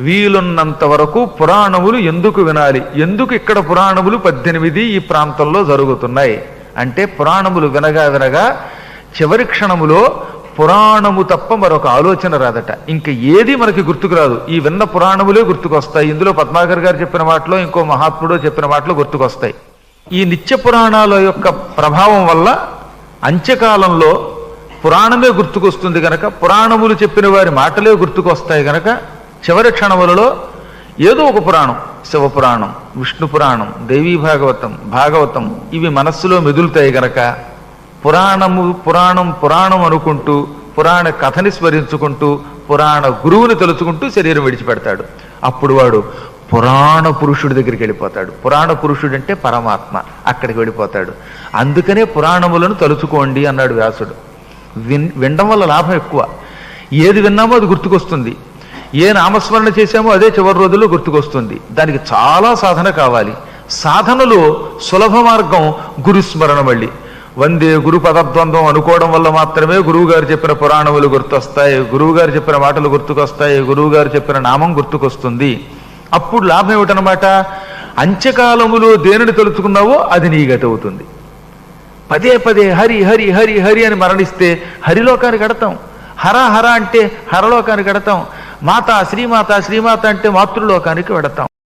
వీలున్నంత వరకు పురాణములు ఎందుకు వినాలి? ఎందుకు ఇక్కడ పురాణములు పద్దెనిమిది ఈ ప్రాంతంలో జరుగుతున్నాయి? అంటే పురాణములు వినగా వినగా చివరి క్షణములో పురాణము తప్ప మరొక ఆలోచన రాదట. ఇంక ఏది మనకి గుర్తుకు రాదు. ఈ విన్న పురాణములే గుర్తుకొస్తాయి. ఇందులో పద్మాకర్ గారు చెప్పిన మాటలో ఇంకో మహాత్ముడో చెప్పిన మాటలు గుర్తుకొస్తాయి. ఈ నిత్య పురాణాల యొక్క ప్రభావం వల్ల అంత్యకాలంలో పురాణమే గుర్తుకొస్తుంది గనక పురాణములు చెప్పిన వారి మాటలే గుర్తుకొస్తాయి గనక చివరి క్షణములలో ఏదో ఒక పురాణం శివపురాణం విష్ణు పురాణం దేవీ భాగవతం భాగవతం ఇవి మనస్సులో మెదులుతాయి గనక పురాణము పురాణం పురాణం అనుకుంటూ పురాణ కథని స్మరించుకుంటూ పురాణ గురువుని తలుచుకుంటూ శరీరం విడిచిపెడతాడు. అప్పుడు వాడు పురాణ పురుషుడి దగ్గరికి వెళ్ళిపోతాడు. పురాణ పురుషుడు అంటే పరమాత్మ అక్కడికి వెళ్ళిపోతాడు. అందుకనే పురాణములను తలుచుకోండి అన్నాడు వ్యాసుడు. విన్ వినడం వల్ల లాభం ఎక్కువ. ఏది విన్నామో అది గుర్తుకొస్తుంది. ఏ నామస్మరణ చేశామో అదే చివరి రోజుల్లో గుర్తుకొస్తుంది. దానికి చాలా సాధన కావాలి. సాధనలో సులభ మార్గం గురుస్మరణ మళ్ళీ. వందే గురు పదద్వంద్వం అనుకోవడం వల్ల మాత్రమే గురువు గారు చెప్పిన పురాణములు గుర్తొస్తాయి. గురువు గారు చెప్పిన మాటలు గుర్తుకొస్తాయి. గురువు గారు చెప్పిన నామం గుర్తుకొస్తుంది. అప్పుడు లాభం ఏమిటనమాట అంత్యకాలములో దేనిని తలుచుకున్నావో అది నీ గతి అవుతుంది. పదే పదే హరి హరి హరి హరి అని మరణిస్తే హరిలోకానికి కడతాం హర హర అంటే హరలోకానికి కడతాం మాత శ్రీమాత శ్రీమాత అంటే మాతృలోకానికి వెడతాం.